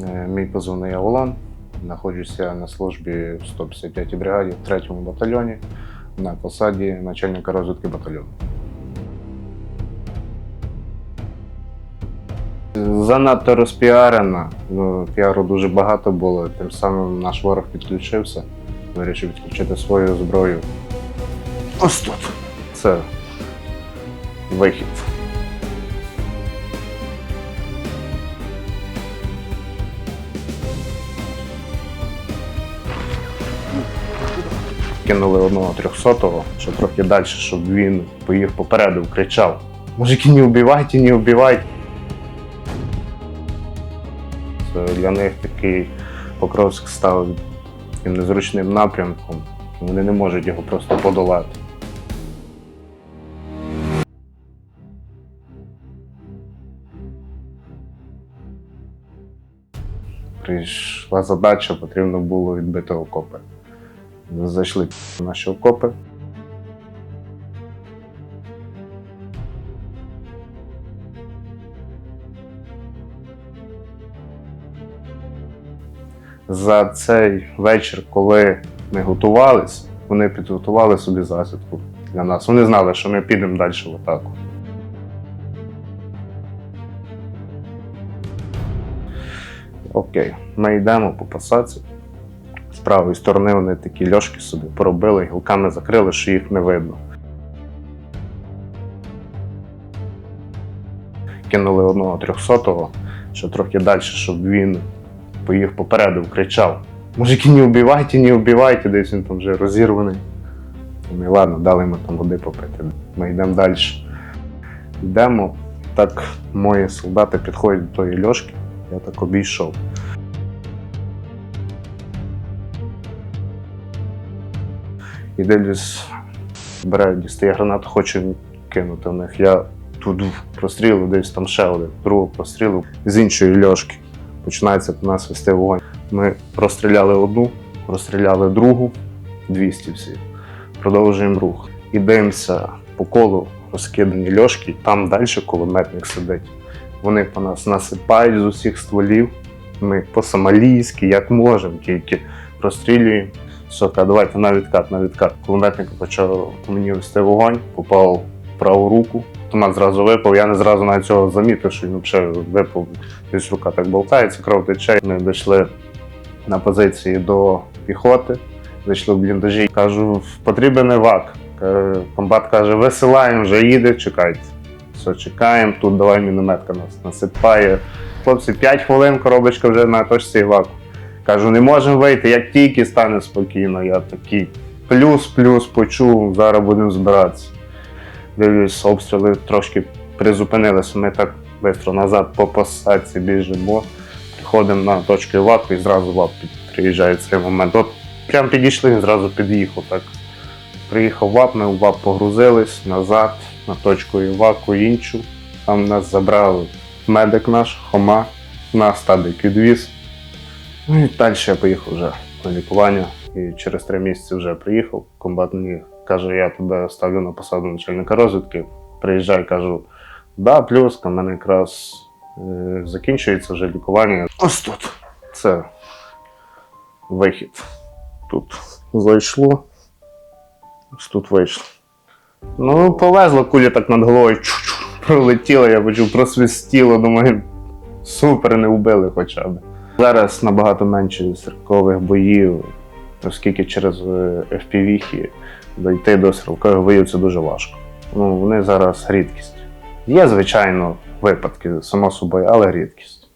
Е, Мій позивний Аволан. Знаходжуся на службі в 155-й бригаді в 3-му батальйоні на посаді начальника розвідки батальйону. Занадто розпіарена. Ну, Піару дуже багато було. Тим самим наш ворог підключився. Вирішив відключити свою зброю. Ось тут. Це вихід. Кинули одного трьохсотого, що трохи далі, щоб він поїв попереду, кричав: Мужики, не вбивайте, не вбивайте. Це для них такий Покровськ став таким незручним напрямком. Вони не можуть його просто подолати. Прийшла задача, потрібно було відбити окопи. Зайшли в наші окопи. За цей вечір, коли ми готувались, вони підготували собі засідку для нас. Вони знали, що ми підемо далі в атаку. Окей, ми йдемо по посадці. З правої сторони вони такі льошки собі поробили, гілками закрили, що їх не видно. Кинули одного трьохсотого, що трохи далі, щоб він поїв попереду, кричав: Мужики, не вбивайте, не вбивайте, десь він там вже розірваний. Ми ладно, дали йому там води попити. Ми йдемо далі. Йдемо, так мої солдати підходять до тої льошки, я так обійшов. І дивлюсь, бере, дістає гранату, хоче кинути в них. Я тут прострілив, десь там ще один, другого прострілив з іншої льошки. Починається по нас вести вогонь. Ми розстріляли одну, розстріляли другу, 200 всі. Продовжуємо рух. І дивимося по колу розкидані льошки, там далі кулеметник сидить. Вони по нас насипають з усіх стволів. Ми по-сомалійськи, як можемо, тільки розстрілюємо. Сока, давайте на відкат, на відкат. Кулеметник почав мені вести вогонь, попав в праву руку. Автомат зразу випав. Я не зразу навіть цього замітив, що він взагалі випав. Десь рука так болтається, кров тече. Ми дійшли на позиції до піхоти, зайшли в бліндажі. Кажу, потрібен евак. Каже, Комбат каже, висилаємо, вже їде, чекайте. Все, чекаємо, тут давай мінометка нас насипає. Хлопці, 5 хвилин, коробочка вже на точці еваку. Кажу, не можемо вийти, як тільки стане спокійно. Я такий плюс-плюс почув, зараз будемо збиратися. Дивлюсь, обстріли трошки призупинилися. Ми так швидко назад по посадці біжимо. Приходимо на точку еваку і зразу ВАП приїжджає цей момент. От прям підійшли, він зразу під'їхав. Так. Приїхав ВАП, ми в ВАП погрузились назад на точку еваку іншу. Там нас забрав медик наш, Хома, нас табик відвіз. Ну і далі я поїхав вже на лікування. І через три місяці вже приїхав. Комбат мені каже, я тебе ставлю на посаду начальника розвідки. Приїжджаю, кажу, да, плюс, у мене якраз е, закінчується вже лікування. Ось тут. Це вихід. Тут зайшло. Ось тут вийшло. Ну, повезло, куля так над головою чу-чу, пролетіла, я почув, просвистіло, думаю, супер, не вбили хоча б. Зараз набагато менше стрілкових боїв, оскільки через е, FPV дойти до стрілкових боїв це дуже важко. Ну, вони зараз рідкість. Є, звичайно, випадки, само собою, але рідкість.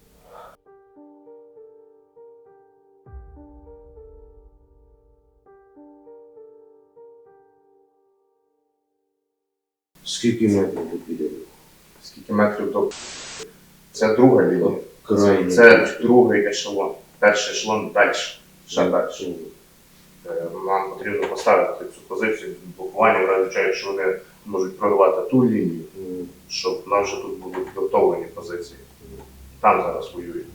Скільки метрів до піде? Скільки метрів до. Це друга лінія. Крайній. Це другий ешелон. Перший ешелон далі. Ще далі. Е, Нам потрібно поставити цю позицію блокування, в разі чого, якщо вони можуть прорвати ту лінію, щоб нам вже тут будуть підготовлені позиції. Там зараз воюють.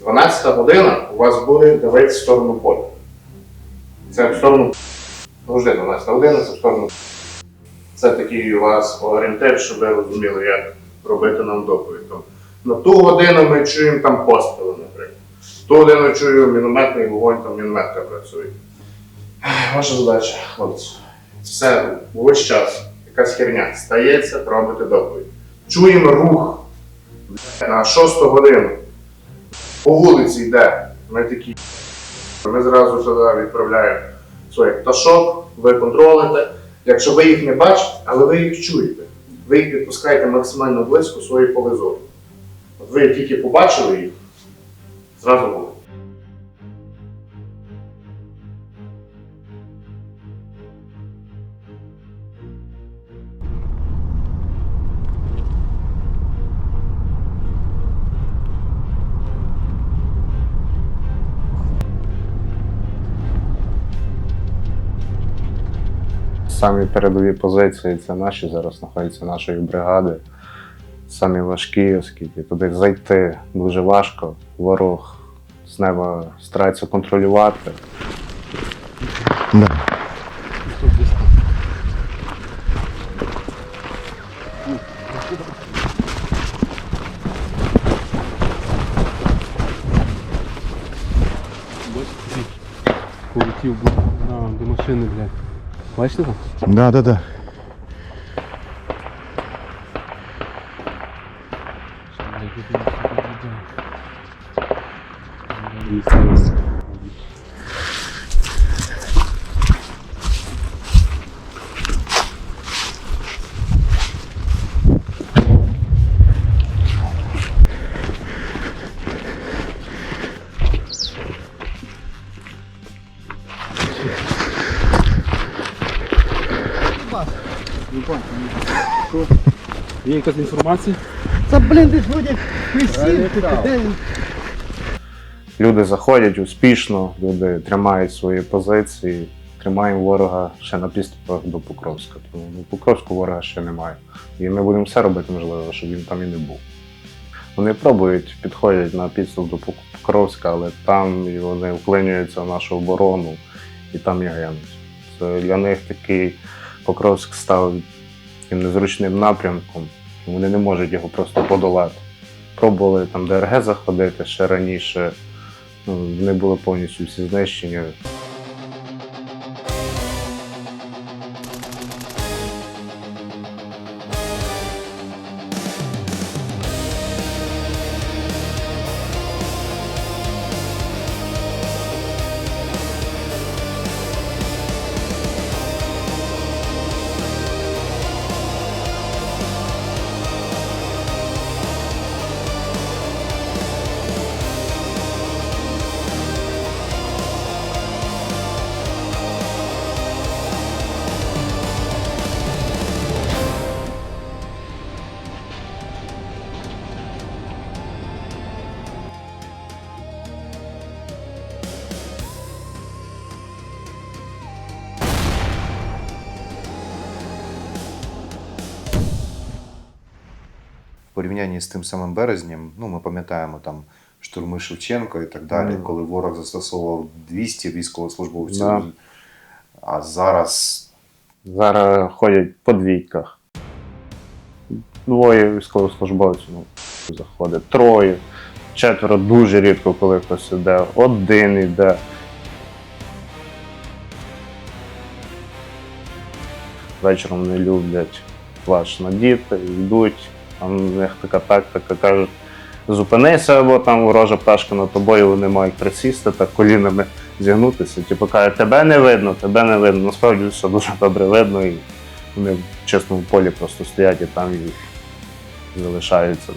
12 година у вас буде дивитися в сторону поля. Це в сторону. Завжди 12 година, це в сторону. Це такий у вас орієнтир, щоб ви розуміли, як робити нам доповідь. На ту годину ми чуємо там постріли, наприклад. Ту годину чую мінометний вогонь, там мінометка працює. Ваша задача, хлопці. Все, весь час. Якась херня. Стається, робите доповідь. Чуємо рух на шосту годину. По вулиці йде. Ми такі. Ми зразу відправляємо своїх пташок, ви контролите. Якщо ви їх не бачите, але ви їх чуєте, ви їх підпускаєте максимально близько своєї поле зору. От ви тільки побачили їх, зразу були. Самі передові позиції це наші зараз знаходяться нашої бригади. Самі важкі, оскільки туди зайти дуже важко. Ворог з неба старається контролювати. Полетів був на, до машини, блядь. Бачите там? Да, да, да. Є якась інформація? Та блін, десь вроді присів, де він? Люди заходять успішно, люди тримають свої позиції, тримаємо ворога ще на підступах до Покровська. Тому ну, Покровську ворога ще немає. І ми будемо все робити можливо, щоб він там і не був. Вони пробують, підходять на підступ до Покровська, але там і вони вклинюються в нашу оборону і там і гинуть. Це для них такий Покровськ став таким незручним напрямком, вони не можуть його просто подолати. Пробували там ДРГ заходити ще раніше, ну, вони були повністю всі знищені. Порівнянні з тим самим березнем, ну ми пам'ятаємо там штурми Шевченко і так далі, Мгм. коли ворог застосовував 200 військовослужбовців. Да. А зараз Зараз ходять по двійках. Двоє військовослужбовців ну, заходить, троє, четверо дуже рідко, коли хтось іде, один іде. Вечором не люблять плащ надіти, йдуть. Там в них така тактика, кажуть, зупинися, або там ворожа пташка над тобою, вони мають присісти так колінами зігнутися. Типу кажуть, тебе не видно, тебе не видно. Насправді все дуже добре видно, і вони в чесному полі просто стоять і там і залишаються.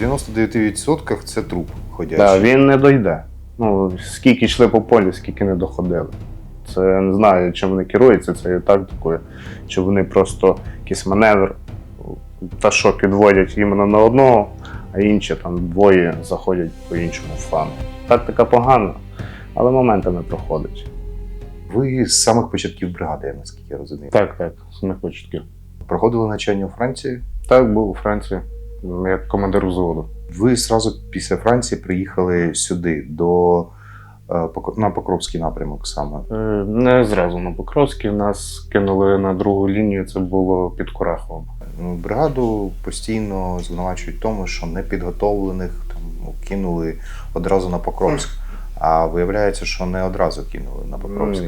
в 99% це труп ходячий. Да, він не дойде. Ну, скільки йшли по полі, скільки не доходили. Це я не знаю, чим вони керуються цією тактикою, чи вони просто якийсь маневр, пташок відводять іменно на одного, а інші там двоє заходять по іншому флангу. Тактика погана, але моментами проходить. Ви з самих початків бригади, я наскільки розумію. Так, так, з моїх початків. Проходили навчання у Франції. Так, був у Франції, як командир взводу. Ви зразу після Франції приїхали сюди, до, на Покровський напрямок саме. Е, Не зразу на Покровській, нас кинули на другу лінію, це було під Кураховом. Ну, Бригаду постійно звинувачують в тому, що непідготовлених там, ну, кинули одразу на Покровськ. А виявляється, що не одразу кинули на Покровськ.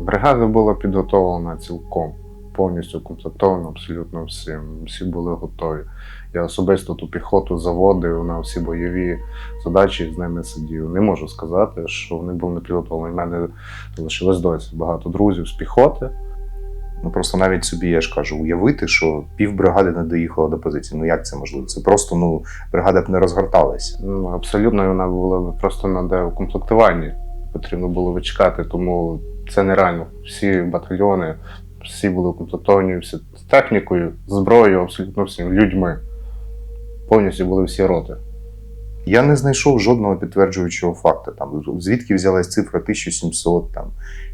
Бригада була підготовлена цілком, повністю комплектована абсолютно всім. Всі були готові. Я особисто ту піхоту заводив на всі бойові задачі з ними сидів. Не можу сказати, що вони були не підготовлені. У мене залишилось досі багато друзів з піхоти. Ну просто навіть собі, я ж кажу, уявити, що пів бригади не доїхала до позиції. Ну як це можливо? Це просто ну бригада б не розгорталася. Ну, абсолютно вона була просто на деукомплектуванні. Потрібно було вичекати, тому це нереально. Всі батальйони, всі були укомплектовані, всі технікою, зброєю, абсолютно всім, людьми. Повністю були всі роти. Я не знайшов жодного підтверджуючого факту. Там звідки взялась цифра 1700, там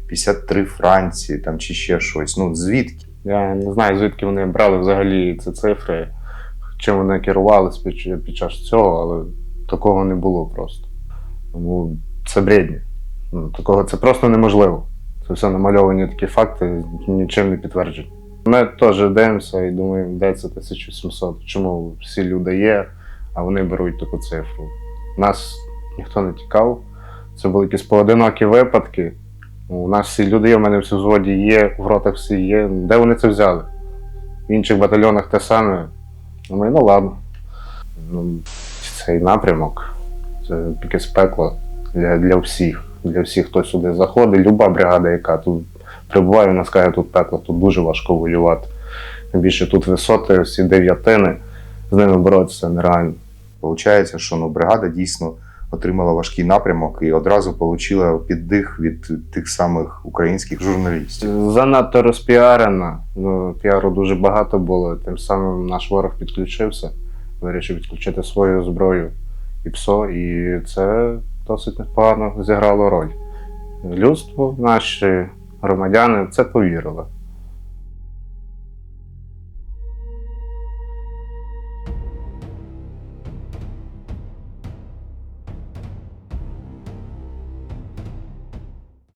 53 Франції, там чи ще щось. Ну звідки? Я не знаю, звідки вони брали взагалі ці цифри, чим вони керувались під, під час цього, але такого не було просто. Тому це бредні. Ну, такого це просто неможливо. Це все намальовані такі факти, нічим не підтверджені. Ми теж дивимося і думаємо, де це 1700, чому всі люди є, а вони беруть таку цифру. Нас ніхто не тікав. Це були якісь поодинокі випадки. У нас всі люди є, у мене всі в зводі є, в ротах всі є. Де вони це взяли? В інших батальйонах те саме. Думаю, ну ладно. Ну, цей напрямок це якесь пекло для, для всіх. Для всіх, хто сюди заходить, люба бригада, яка тут прибуває, вона скаже, тут пекло, тут дуже важко воювати. Більше тут висоти, всі дев'ятини, з ними боротися нереально. Получається, що ну бригада дійсно отримала важкий напрямок і одразу отримала піддих від тих самих українських журналістів. Занадто розпіарена. Ну, піару дуже багато було. Тим самим наш ворог підключився, вирішив відключити свою зброю і ПСО, і це досить непогано зіграло роль. Людство, наші громадяни це повірили.